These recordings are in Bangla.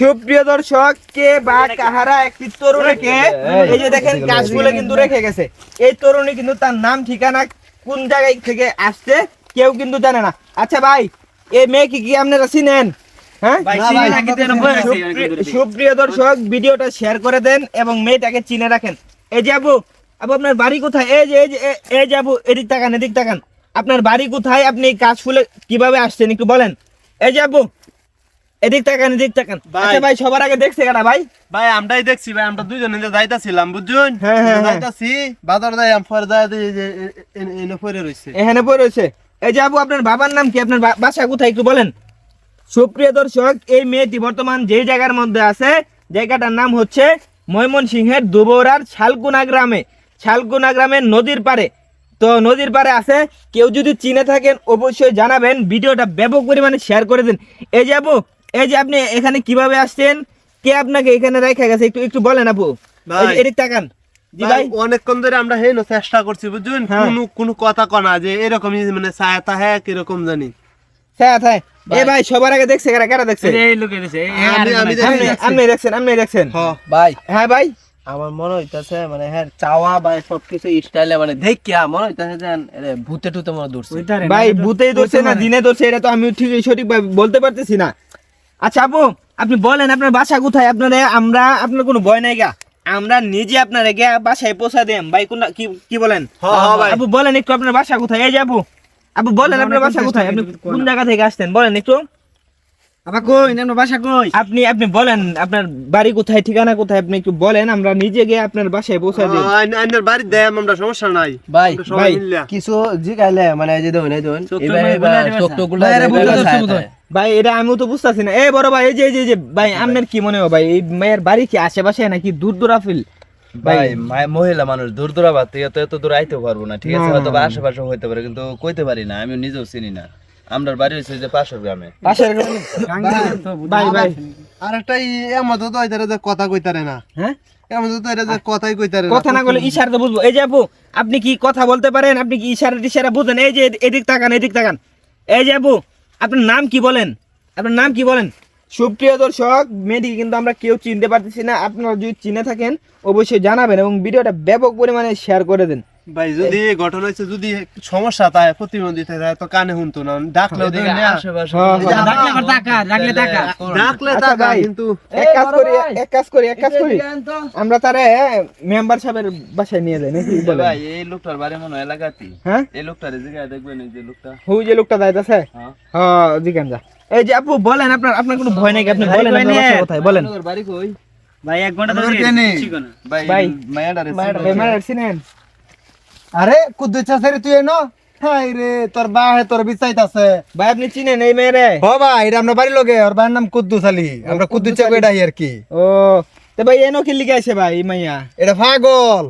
সুপ্রিয় দর্শক কে বা কাহারা একটি তরুণীকে এই যে দেখেন কাশফুলে কিন্তু রেখে গেছে। এই তরুণী কিন্তু তার নাম ঠিকানা কোন জায়গায় থেকে আসছে কেউ কিন্তু জানে না। আচ্ছা ভাই এই মেয়েকে কি আপনারা চিনেন? হ্যাঁ? সুপ্রিয় দর্শক ভিডিওটা শেয়ার করে দেন এবং মেয়েটাকে চিনে রাখেন। এই যে আবু আবু আপনার বাড়ি কোথায়? এই যে এই যে এই যে আবু এদিক তাকান এদিক তাকান। আপনার বাড়ি কোথায়? আপনি কাশ ফুলে কীভাবে আসছেন একটু বলেন। এই যে আবু এদিক তাকান এদিক তাকান। ভাই। আচ্ছা ভাই সবার আগে দেখছে কারা ভাই? ভাই আমরাই দেখছি ভাই আমরা দুইজনে যে যাইতাছিলাম বুঝুন হ্যাঁ, হ্যাঁ, হ্যাঁ। যাইতাছি বাজার যাই আম পরে যাই এনে পরে রইছে। এখানে পড়ে রয়েছে। এই যে আবু আপনার বাবার নাম কি? আপনার বাসা কোথায় একটু বলেন। সুপ্রিয় দর্শক এই মেয়েটি বর্তমান যে জায়গার মধ্যে আছে জায়গাটার নাম হচ্ছে ময়মনসিংহের দুবরার শালকুনা গ্রামে। শালকুনা গ্রামের নদীর পারে তো নদীর পারে আছে কেউ যদি চিনে থাকেন অবশ্যই জানাবেন ভিডিওটা ব্যাপক পরিমাণে শেয়ার করে দিন। এই যে আপু এই যে আপনি এখানে কীভাবে আসছেন? কে আপনাকে এখানে রেখে গেছে? একটু একটু বলেন আপু। এই এদিক তাকান। ভাই অনেকক্ষণ ধরে আমরা হেন চেষ্টা করছি বুঝুন হ্যাঁ। কোনো কোনো কথা কনা যে এরকমই মানে ছায়াতা হ্যাঁ কীরকম জানি। হ্যাঁ। হ্যাঁ এ ভাই সবার আগে দেখছে কারা? কারা দেখছে? আমি আমি দেখি আপনি আপনি দেখছেন আপনি দেখছেন? হ্যাঁ ভাই। হ্যাঁ ভাই। আমার মনে হইতাছে মানে হ্যাঁ চাওয়া বা সবকিছু স্টাইলে মানে দেখিয়া মনে হইতাছে যে ভূতে টুতে মনে দূরছে ভাই ভূতেই ধরছে না দিনে ধরছে এটা তো আমি ঠিক সঠিক বলতে পারতেছি না। আচ্ছা আপু আপনি বলেন আপনার বাসা কোথায়? আপনার আমরা আপনার কোনো ভয় নাই গা। আমরা নিজে আপনার গিয়া বাসায় পৌঁছা দেন ভাই কোন কি কি বলেন। আপু বলেন একটু আপনার বাসা কোথায়? এই যে আপু। আপু বলেন আপনার বাসা কোথায়? আপনি কোন জায়গা থেকে আসতেন বলেন একটু। আবার কই না বাসা কই? আপনি আপনি বলেন আপনার বাড়ি কোথায় ঠিকানা কোথায় আপনি একটু বলেন আমরা নিজে গিয়ে আপনার বাসায় পৌঁছা দিই আইনের বাড়ি দেয় আমরা সমস্যা নাই। ভাই ভাই, কিছু জিগাইলে মানে এই যে দেখুন এই এবারে দিবা গুলা ভাই, এটা আমিও তো বুঝতেছি না। এ বড় ভাই এই যে এই যে- ভাই আপনার কি মনে হয় ভাই? এই মেয়ের বাড়ি কি আশেপাশে নাকি দূর দূরাফিল ভাই মায়- মহিলা মানুষ দূর দূরাবাদ থেকে তো এত দূর আইতে পারব না ঠিক আছে? হয়তো। আশেপাশে হইতে পারে কিন্তু কইতে পারি না আমি নিজেও চিনি না। আমরার বাড়ি হয়েছে যে পাশের গ্রামে। পাশের গ্রামে? ভাই ভাই আর একটা এমন তো এটারে যে কথা কইতারে না। হ্যাঁ? এমন তো এটা যে কথাই কইতারে কথা না বলে ইশারা তো বুঝব। এই যে আপু আপনি কি কথা বলতে পারেন? আপনি কি ইশারা টিশারা বুঝেন? এই যে এদিক তাকান এদিক তাকান। এই যে আপু আপনার নাম কি বলেন? আপনার নাম কি বলেন? সুপ্রিয় দর্শক মেয়েটিকে কিন্তু আমরা কেউ চিনতে পারতেছি না। আপনারা যদি চিনে থাকেন অবশ্যই জানাবেন এবং ভিডিওটা ব্যাপক পরিমাণে শেয়ার করে দেন। ভাই যদি এই ঘটনা হচ্ছে যদি সমস্যা তাই প্রতিবন্ধী থাকে তো কানে শুনতো না। হ্যাঁ, হ্যাঁ। ডাকলে ডাকলে টাকা ডাকলে আচ্ছা। কিন্তু এক কাজ করি এক কাজ করি এক কাজ করি। আমরা তারে মেম্বার সাহেবের বাসায় নিয়ে যাই নাকি বলেন? ভাই এই লোকটার বাড়ি মনে হয় এলাকাতে হ্যাঁ? এই লোকটার দেখবেন এই যে লোকটা। হুই যে লোকটা দায়িত্ব আছে হ্যাঁ। হ্যাঁ জিজ্ঞান যা। এই যে আপু বলেন আপনার আপনার কোনো ভয় নেই আপনি বলেন আপনার বাসা কোথায় বলেন। বাড়ি কই? ভাই এক ঘণ্টা ধরে ভাই চিনেন? আরে কুদ্দু চাষারি তুই এনো? হাই রে তোর বাহে তোর বিচাইতাছে ভাই আপনি চিনেন এই মেয়েরে? ও ভাই এটা আমরা বাড়ি লগে ওর ভাইয়ের নাম কুদ্দুস আলী। আমরা কুদ্দুস চাকু এটাই আর কি। ও তো ভাই এনো কি লিখে আছে ভাই মাইয়া? এটা পাগল।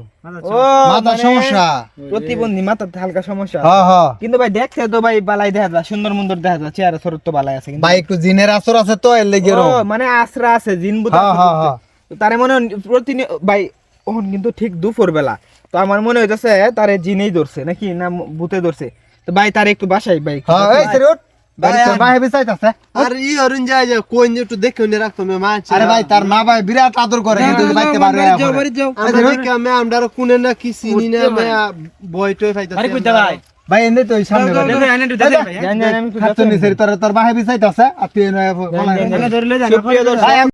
ও মাথার মানে সমস্যা। প্রতিবন্ধী মাথার হালকা সমস্যা। হ্যাঁ হ্যাঁ কিন্তু ভাই দেখতে তো ভাই বালাই দেখা যায় সুন্দর মুন্দর দেখা যায় চেহারা ছোট তো বালাই আছে কিন্তু। ভাই একটু জিনের আসর আছে তো এর লেগে ও, মানে আশ্রা আছে জিন হ্যাঁ, হ্যাঁ, হ্যাঁ। তারে মনে হয় প্রতিনি ভাই ওহন কিন্তু ঠিক দুপুর বেলা তো আমার মনে হইতেছে তারে জিনেই ধরছে নাকি না ভূতে ধরছে তো ভাই তারে একটু বাসাই ভাই হ্যাঁ এই সরি উঠ ভাই তোর বাহে বিচাইতাছে আর ই অরুণ যায় যে কোন যে একটু দেখে উনি রাখতো মে মা আরে ভাই তার মা বিরাট আদর করে কিন্তু বাইতে পারে আমরা দেখে আমি আমরা আরও কোনে না কি চিনি না মে বই টই ফাইতাছে ভাই এনে তো সামনে ভাই জান জান আমি একটু হাত নিছে তোর তোর বাহে বিচাইতাছে আর তুই